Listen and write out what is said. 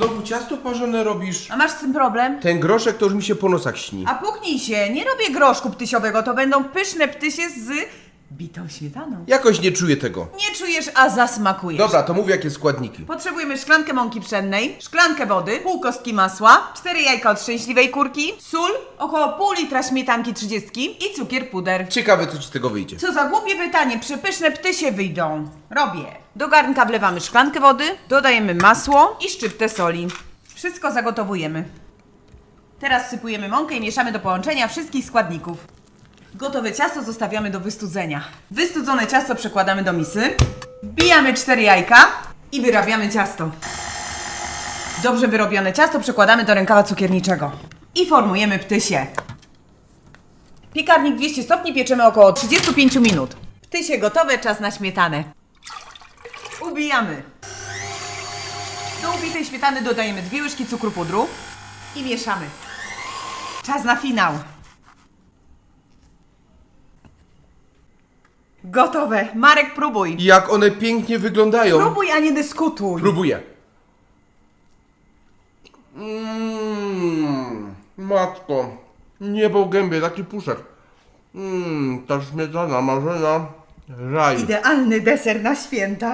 Znowu ciasto parzone robisz? A masz z tym problem? Ten groszek to już mi się po nosach śni. A puknij się, nie robię groszku ptysiowego, to będą pyszne ptysie z bitą śmietaną. Jakoś nie czuję tego. Nie czujesz, a zasmakujesz. Dobra, to mów jakie składniki. Potrzebujemy szklankę mąki pszennej, szklankę wody, pół kostki masła, cztery jajka od szczęśliwej kurki, sól, około pół litra śmietanki 30 i cukier puder. Ciekawe, co ci z tego wyjdzie. Co za głupie pytanie, przepyszne ptysie wyjdą. Robię. Do garnka wlewamy szklankę wody, dodajemy masło i szczyptę soli. Wszystko zagotowujemy. Teraz sypujemy mąkę i mieszamy do połączenia wszystkich składników. Gotowe ciasto zostawiamy do wystudzenia. Wystudzone ciasto przekładamy do misy, wbijamy cztery jajka i wyrabiamy ciasto. Dobrze wyrobione ciasto przekładamy do rękawa cukierniczego i formujemy ptysie. Piekarnik 200 stopni pieczemy około 35 minut. Ptysie gotowe, czas na śmietanę. Ubijamy. Do ubitej śmietany dodajemy dwie łyżki cukru pudru i mieszamy. Czas na finał. Gotowe. Marek, próbuj. Jak one pięknie wyglądają. Próbuj, a nie dyskutuj. Próbuję. Mmm, matko. Niebo w gębie, taki puszek. Mmm, ta śmietana, marzena, raj. Idealny deser na święta.